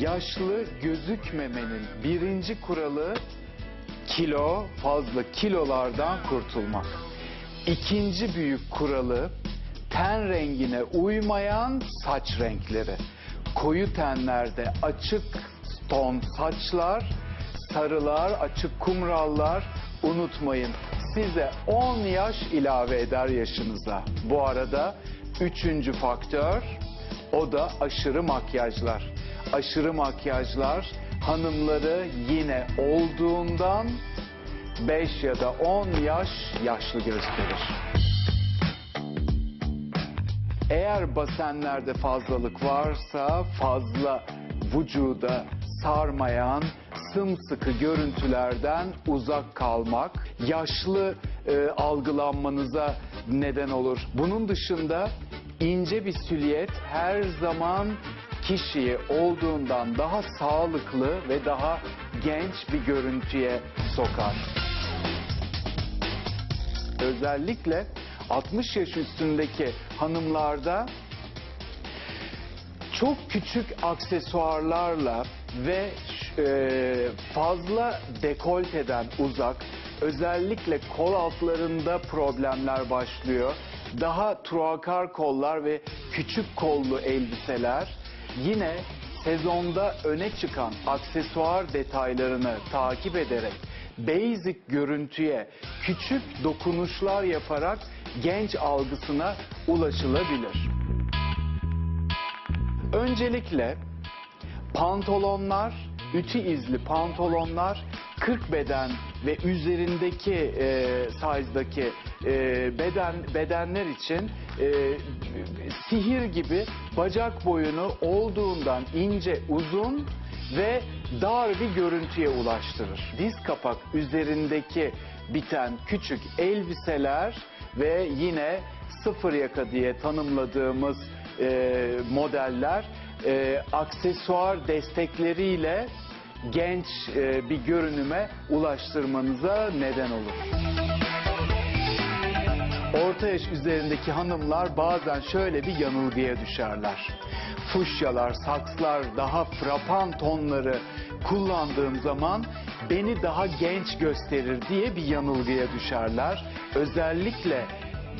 Yaşlı gözükmemenin birinci kuralı kilo, fazla kilolardan kurtulmak. İkinci büyük kuralı ten rengine uymayan saç renkleri. Koyu tenlerde açık ton saçlar, sarılar, açık kumrallar unutmayın. Size 10 yaş ilave eder yaşınıza. Bu arada üçüncü faktör o da aşırı makyajlar. Aşırı makyajlar hanımları yine olduğundan 5 ya da 10 yaş yaşlı gösterir. Eğer basenlerde fazlalık varsa fazla vücuda sarmayan sımsıkı görüntülerden uzak kalmak yaşlı e, algılanmanıza neden olur. Bunun dışında ince bir silüet her zaman kişiyi olduğundan daha sağlıklı ve daha genç bir görüntüye sokar. Özellikle 60 yaş üstündeki hanımlarda çok küçük aksesuarlarla ve e, fazla dekolteden uzak özellikle kol altlarında problemler başlıyor. Daha truakar kollar ve küçük kollu elbiseler yine sezonda öne çıkan aksesuar detaylarını takip ederek basic görüntüye küçük dokunuşlar yaparak genç algısına ulaşılabilir. Öncelikle pantolonlar, ütü izli pantolonlar 40 beden ve üzerindeki e, size'daki e, beden bedenler için e, sihir gibi bacak boyunu olduğundan ince, uzun ve dar bir görüntüye ulaştırır. Diz kapak üzerindeki biten küçük elbiseler ve yine sıfır yaka diye tanımladığımız e, modeller e, aksesuar destekleriyle genç e, bir görünüme ulaştırmanıza neden olur. Orta yaş üzerindeki hanımlar bazen şöyle bir yanılgıya düşerler. Fuşyalar, sakslar, daha frapan tonları kullandığım zaman beni daha genç gösterir diye bir yanılgıya düşerler. Özellikle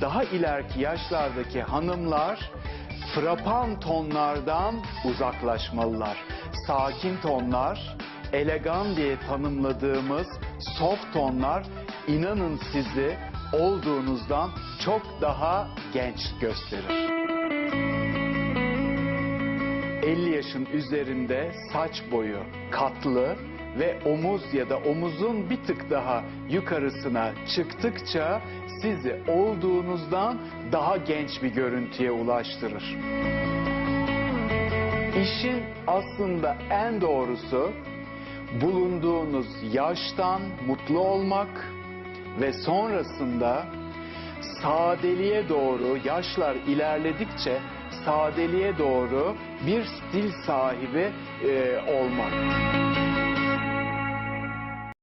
daha ileriki yaşlardaki hanımlar frapan tonlardan uzaklaşmalılar. Sakin tonlar, elegan diye tanımladığımız soft tonlar inanın sizi olduğunuzdan çok daha genç gösterir. 50 yaşın üzerinde saç boyu katlı ve omuz ya da omuzun bir tık daha yukarısına çıktıkça sizi olduğunuzdan daha genç bir görüntüye ulaştırır. İşin aslında en doğrusu bulunduğunuz yaştan mutlu olmak ve sonrasında sadeliğe doğru yaşlar ilerledikçe sadeliğe doğru bir stil sahibi e, olmak.